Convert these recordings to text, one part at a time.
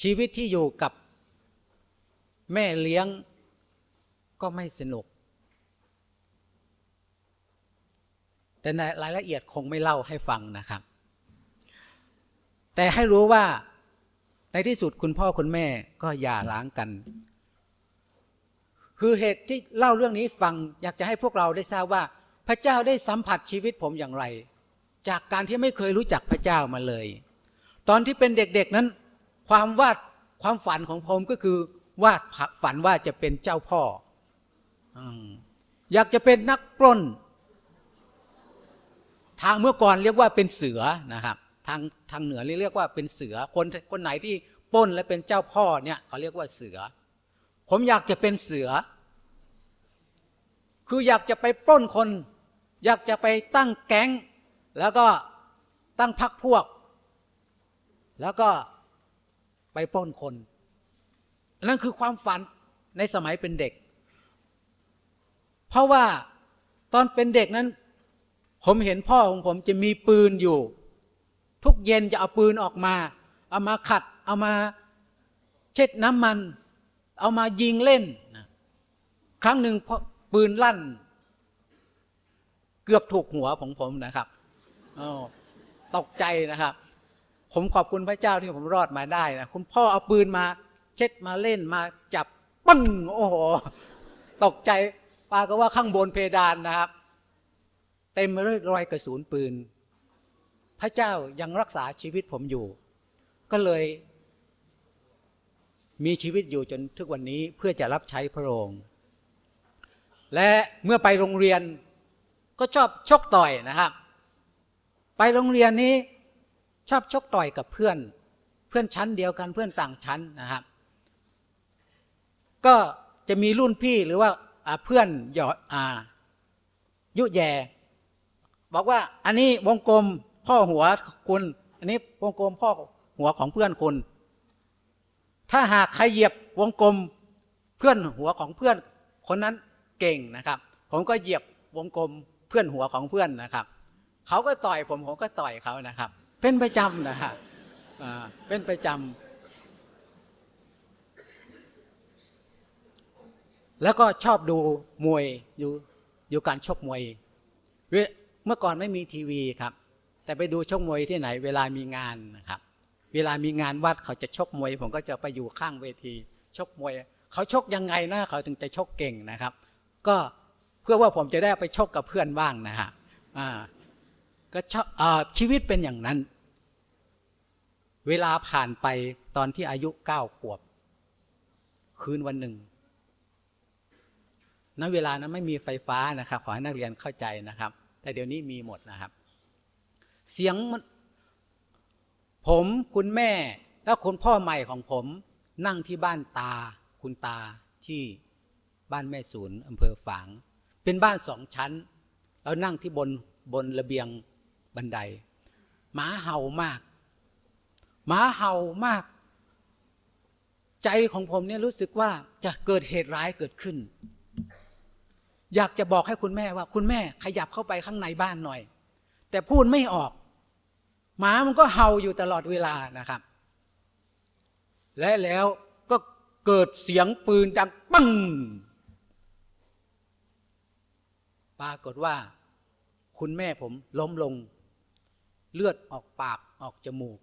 ชีวิตที่อยู่กับแม่เลี้ยงก็ไม่สนุก แต่ในรายละเอียดคงไม่เล่าให้ฟังนะครับ แต่ให้รู้ว่าในที่สุดคุณพ่อคุณแม่ก็หย่าร้างกัน คือเหตุที่เล่าเรื่องนี้ฟังอยากจะให้พวกเราได้ทราบว่า พระเจ้าได้สัมผัสชีวิตผมอย่างไร จากการที่ไม่เคยรู้จักพระเจ้ามาเลย ตอนที่เป็นเด็กๆนั้น ความวาดความฝันของผมก็คือ วาดฝันว่าจะเป็นเจ้าพ่อออยากจะเป็นนักปล้น ทางเมื่อก่อนเรียกว่าเป็นเสือนะครับ ทางทางเหนือเรียกว่าเป็นเสือคนคนไหนที่ปล้นและเป็นเจ้าพ่อเนี่ยเขาเรียกว่าเสือ ผมอยากจะเป็นเสือ คืออยากจะไปปล้นคน อยากจะไปตั้งแก๊ง แล้วก็ตั้งพักพวก แล้วก็ ไปปล้นคน นั่นคือความฝันในสมัยเป็นเด็ก เพราะว่าตอนเป็นเด็กนั้น ผมเห็นพ่อของผมจะมีปืนอยู่ ทุกเย็นจะเอาปืนออกมา เอามาขัด เอามาเช็ดน้ำมัน เอามายิงเล่นนะครั้งหนึ่งปืนลั่น เกือบถูกหัวของผมนะครับตกใจนะครับ ผมขอบคุณพระเจ้าที่ผมรอดมาได้นะคุณพ่อเอาปืนมา เช็ดมาเล่นมาจับปึ้งโอ้โหตกใจปาก็ว่าข้างบนเพดานนะครับ เต็มไปด้วยรอยกระสุนปืน พระเจ้ายังรักษาชีวิตผมอยู่ ก็เลย มีชีวิตอยู่จนทุกวันนี้เพื่อจะรับใช้พระองค์และเมื่อไปโรงเรียนก็ชอบชกต่อยนะครับ ไปโรงเรียนนี้ ชอบชกต่อยกับเพื่อน เพื่อนชั้นเดียวกันเพื่อนต่างชั้นนะครับ ก็จะมีรุ่นพี่หรือว่าเพื่อนหยอดยุแยบอกว่าอันนี้วงกลมพ่อหัวคุณ อันนี้วงกลมพ่อหัวของเพื่อนคุณ ถ้าหากใครเหยียบวงกลมเพื่อนหัวของเพื่อนคนนั้นเก่งนะครับ ผมก็เหยียบวงกลมเพื่อนหัวของเพื่อนนะครับ เขาก็ต่อยผมผมก็ต่อยเขานะครับ เป็นประจำนะครับเป็นประจำแล้วก็ชอบดูมวยอยู่อยู่การชกมวย เมื่อก่อนไม่มีทีวีครับ แต่ไปดูชกมวยที่ไหน เวลามีงานนะครับ เวลามีงานวัดเขาจะชกมวย ผมก็จะไปอยู่ข้างเวที ชกมวย เขาชกยังไงนะเขาถึงจะชกเก่งนะครับ ก็เพื่อว่าผมจะได้ไปชกกับเพื่อนบ้างนะฮะ ก็ชีวิตเป็นอย่างนั้น เวลาผ่านไปตอนที่อายุเก้าขวบ คืนวันหนึ่งณเวลานั้นไม่มีไฟฟ้านะครับ ขอให้นักเรียนเข้าใจนะครับ แต่เดี๋ยวนี้มีหมดนะครับ เสียงผมคุณแม่และคุณพ่อใหม่ของผม นั่งที่บ้านตา คุณตาที่บ้านแม่ศูนย์อำเภอฝาง เป็นบ้านสองชั้น แล้วนั่งที่บนบนระเบียง บันไดหมาเห่ามากหมาเห่ามาก ใจของผมเนี่ยรู้สึกว่าจะเกิดเหตุร้ายเกิดขึ้น อยากจะบอกให้คุณแม่ว่า คุณแม่ขยับเข้าไปข้างในบ้านหน่อย แต่พูดไม่ออกหมามันก็เห่าอยู่ตลอดเวลานะครับ และแล้วก็เกิดเสียงปืนดังปังปรากฏว่า คุณแม่ผมล้มลง เลือดออกปากออกจมูก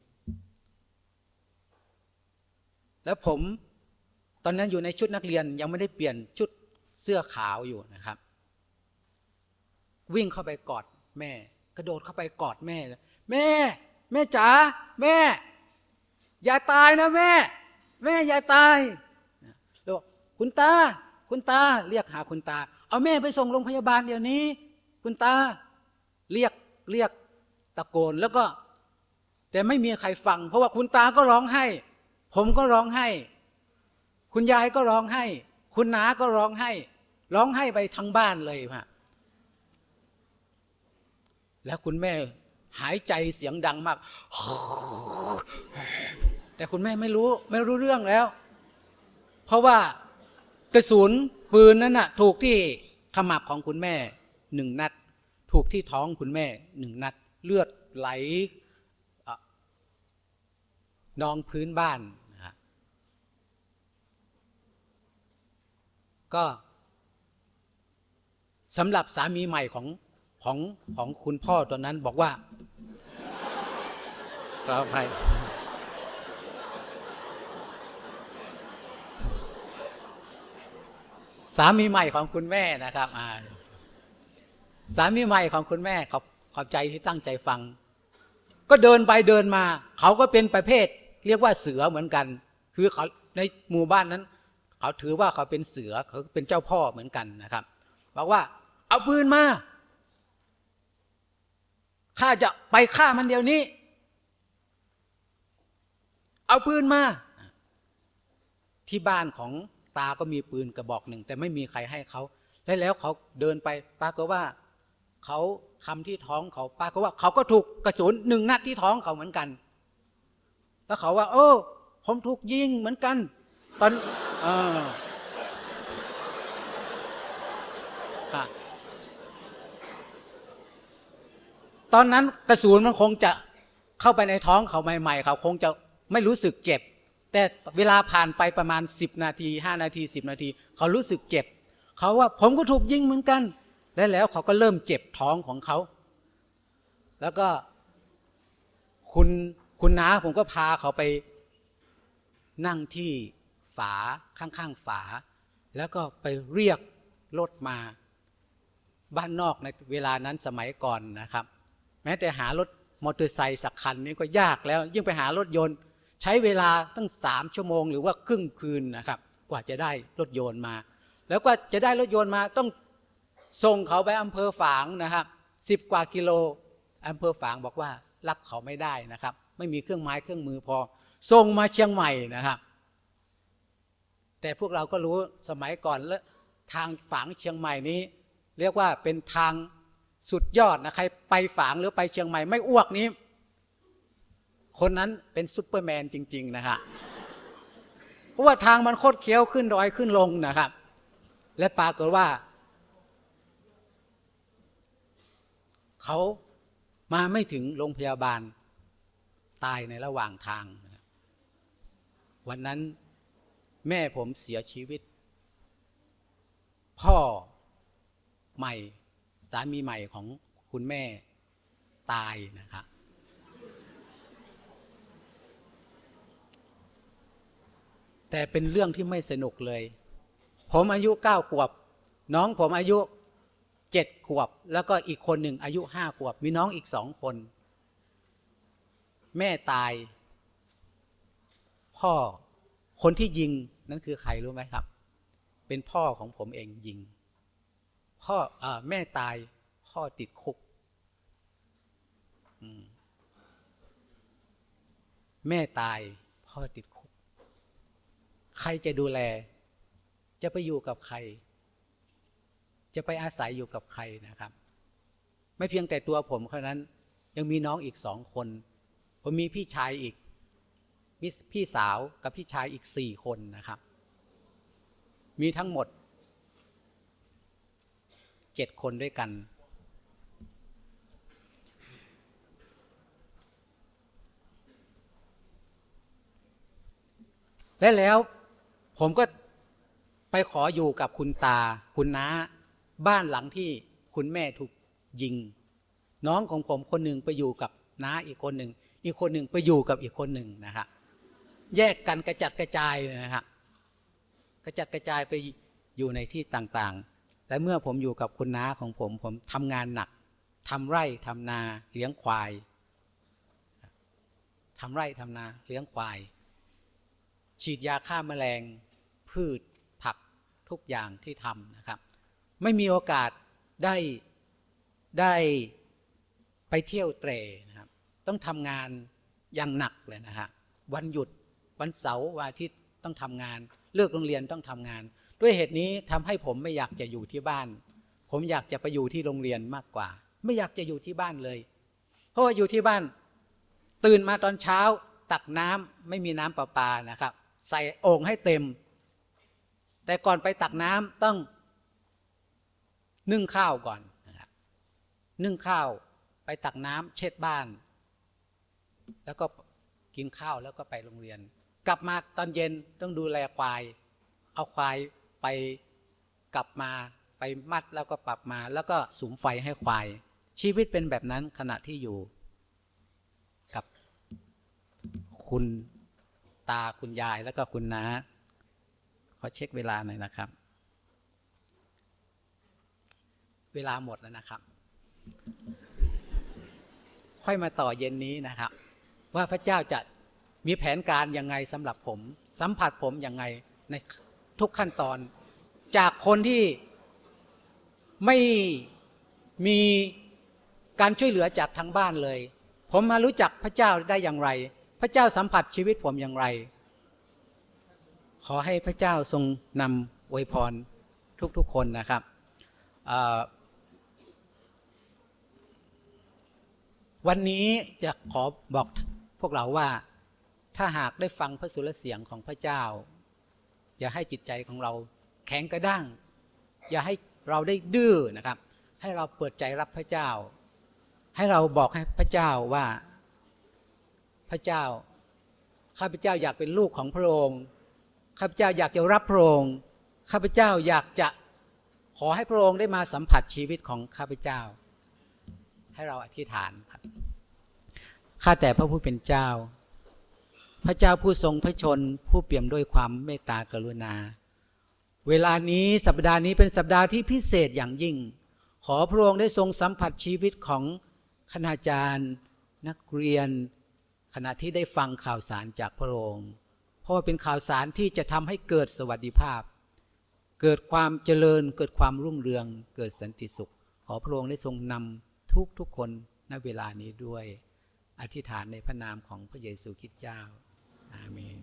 แล้วผมตอนนั้นอยู่ในชุดนักเรียนยังไม่ได้เปลี่ยนชุดเสื้อขาวอยู่นะครับ วิ่งเข้าไปกอดแม่ กระโดดเข้าไปกอดแม่ แม่ แม่จ๋าแม่ อย่าตายนะแม่ แม่อย่าตายแล้วคุณตา คุณตา เรียกหาคุณตา เอาแม่ไปส่งโรงพยาบาลเดี๋ยวนี้ คุณตา เรียกเรียก ตะโกนแล้วก็ แต่ไม่มีใครฟัง เพราะว่าคุณตาก็ร้องไห้ ผมก็ร้องไห้ คุณยายก็ร้องไห้ คุณน้าก็ร้องไห้ ร้องไห้ไปทั้งบ้านเลยฮะแล้วคุณแม่หายใจเสียงดังมาก แต่คุณแม่ไม่รู้ไม่รู้เรื่องแล้ว เพราะว่ากระสุนปืนนั้นน่ะ ถูกที่ขมับของคุณแม่หนึ่งนัด ถูกที่ท้องคุณแม่หนึ่งนัด เลือดไหลนองพื้นบ้านนะก็สำหรับสามีใหม่ของของของคุณพ่อตอนนั้นบอกว่าขออภัยสามีใหม่ของคุณแม่นะครับสามีใหม่ของคุณแม่เขา ขอบใจที่ตั้งใจฟัง ก็เดินไปเดินมา เขาก็เป็นประเภท เรียกว่าเสือเหมือนกัน คือเขาในหมู่บ้านนั้น เขาถือว่าเขาเป็นเสือเขาเป็นเจ้าพ่อเหมือนกันนะครับ บอกว่า เอาปืนมาข้าจะไปฆ่ามันเดี๋ยวนี้ เอาปืนมา ที่บ้านของตาก็มีปืนกระบอกหนึ่ง แต่ไม่มีใครให้เขา และแล้วเขาเดินไปปรากฏว่า เขาคำที่ท้องเขาปรากฏว่าเขาก็ถูกกระสุนหนึ่งนัดที่ท้องเขาเหมือนกัน แล้วเขาว่า โอ้ผมถูกยิงเหมือนกัน ตอนเออค่ะตอนนั้นกระสุนมันคงจะเข้าไปในท้องเขาใหม่ ๆ เขาคงจะไม่รู้สึกเจ็บ แต่เวลาผ่านไปประมาณ 10 นาที 5 นาที 10 นาที เขารู้สึกเจ็บ เขาว่าผมก็ถูกยิงเหมือนกัน และแล้วเขาก็เริ่มเจ็บท้องของเขา แล้วก็คุณคุณน้าผมก็พาเขาไปนั่งที่ฝาข้างๆฝา แล้วก็ไปเรียกรถมา บ้านนอกในเวลานั้นสมัยก่อนนะครับ แม้แต่หารถมอเตอร์ไซค์สักคันนี้ก็ยากแล้ว ยิ่งไปหารถยนต์ ใช้เวลาตั้งสามชั่วโมงหรือว่าครึ่งคืนนะครับ กว่าจะได้รถยนต์มา แล้วก็จะได้รถยนต์มาต้อง ส่งเขาไปอำเภอฝางนะครับสิบกว่ากิโลอำเภอฝางบอกว่ารับเขาไม่ได้นะครับ ไม่มีเครื่องไม้เครื่องมือพอส่งมาเชียงใหม่นะครับ แต่พวกเราก็รู้สมัยก่อนและทางฝางเชียงใหม่นี้ เรียกว่าเป็นทางสุดยอดนะใครไปฝางหรือไปเชียงใหม่ไม่อ้วกนี้ คนนั้นเป็นซุปเปอร์แมนจริง ๆ นะฮะเพราะว่าทางมันโคดเคี้ยวขึ้นดอยขึ้นลงนะครับ และปรากฏว่า เขามาไม่ถึงโรงพยาบาลตายในระหว่างทาง วันนั้นแม่ผมเสียชีวิต พ่อใหม่สามีใหม่ของคุณแม่ตายนะครับแต่เป็นเรื่องที่ไม่สนุกเลย ผมอายุเก้าขวบ น้องผมอายุ เจ็ดขวบ แล้วก็อีกคนหนึ่งอายุห้าขวบ มีน้องอีกสองคน แม่ตาย พ่อคนที่ยิงนั่นคือใครรู้ไหมครับ เป็นพ่อของผมเองยิง พ่ออแม่ตายพ่อติดคุกแม่ตายพ่อติดคุก ใครจะดูแล จะไปอยู่กับใคร จะไปอาศัยอยู่กับใครนะครับ ไม่เพียงแต่ตัวผมเท่านั้น ยังมีน้องอีกสองคน ผมมีพี่ชายอีกมีพี่สาวกับพี่ชายอีกสี่คนนะครับ มีทั้งหมดเจ็ดคนด้วยกัน และแล้วผมก็ไปขออยู่กับคุณตาคุณน้า บ้านหลังที่คุณแม่ถูกยิง น้องของผมคนหนึ่งไปอยู่กับน้าอีกคนหนึ่งอีกคนหนึ่งไปอยู่กับอีกคนหนึ่งนะครับแยกกันกระจัดกระจายนะครับกระจัดกระจายไปอยู่ในที่ต่างๆ และเมื่อผมอยู่กับคุณน้าของผม ผมทำงานหนักทำไร่ทำนาเลี้ยงควายทำไร่ทำนาเลี้ยงควาย ฉีดยาฆ่าแมลง พืชผักทุกอย่างที่ทำนะครับ ไม่มีโอกาสได้ได้ไปเที่ยวเตรนะครับ ต้องทำงานอย่างหนักเลยนะฮะวันหยุดวันเสาร์วันอาทิตย์ต้องทำงาน เลิกโรงเรียนต้องทำงาน ด้วยเหตุนี้ทำให้ผมไม่อยากจะอยู่ที่บ้าน ผมอยากจะไปอยู่ที่โรงเรียนมากกว่า ไม่อยากจะอยู่ที่บ้านเลย เพราะว่าอยู่ที่บ้าน ตื่นมาตอนเช้า ตักน้ำไม่มีน้ำประปานะครับ ใส่โอ่งให้เต็ม แต่ก่อนไปตักน้ำต้อง นึ่งข้าวก่อนนะครับนึ่งข้าวไปตักน้ำเช็ดบ้าน แล้วก็กินข้าวแล้วก็ไปโรงเรียน กลับมาตอนเย็นต้องดูแลควาย เอาควายไปกลับมาไปมัดแล้วก็ปรับมา แล้วก็สุมไฟให้ควาย ชีวิตเป็นแบบนั้นขณะที่อยู่ กับคุณตาคุณยายแล้วก็คุณน้าขอเช็คเวลาหน่อยนะครับ เวลาหมดแล้วนะครับ ค่อยมาต่อเย็นนี้นะครับ ว่าพระเจ้าจะมีแผนการยังไงสำหรับผม สัมผัสผมยังไงในทุกขั้นตอน จากคนที่ไม่มีการช่วยเหลือจากทางบ้านเลย ผมมารู้จักพระเจ้าได้อย่างไร พระเจ้าสัมผัสชีวิตผมอย่างไร ขอให้พระเจ้าทรงนำอวยพรทุกๆคนนะครับเอ่อ วันนี้จะขอบอกพวกเราว่าถ้าหากได้ฟังพระสุรเสียงของพระเจ้า อย่าให้จิตใจของเราแข็งกระด้าง อย่าให้เราได้ดื้อนะครับ ให้เราเปิดใจรับพระเจ้า ให้เราบอกให้พระเจ้าว่าพระเจ้าข้าพเจ้าอยากเป็นลูกของพระองค์ข้าพเจ้าอยากจะรับพระองค์ข้าพเจ้าอยากจะขอให้พระองค์ได้มาสัมผัสชีวิตของข้าพเจ้า ให้เราอธิษฐานครับข้าแต่พระผู้เป็นเจ้า พระเจ้าผู้ทรงพระชนผู้เปี่ยมด้วยความเมตตากรุณา เวลานี้สัปดาห์นี้เป็นสัปดาห์ที่พิเศษอย่างยิ่ง ขอพระองค์ได้ทรงสัมผัสชีวิตของคณาจารย์ นักเรียน ขณะที่ได้ฟังข่าวสารจากพระองค์ เพราะว่าเป็นข่าวสารที่จะทำให้เกิดสวัสดิภาพ เกิดความเจริญ เกิดความรุ่งเรือง เกิดสันติสุข ขอพระองค์ได้ทรงนำ ทุกทุกๆคนณเวลานี้ด้วย อธิษฐานในพระนามของพระเยซูคริสต์เจ้า อาเมน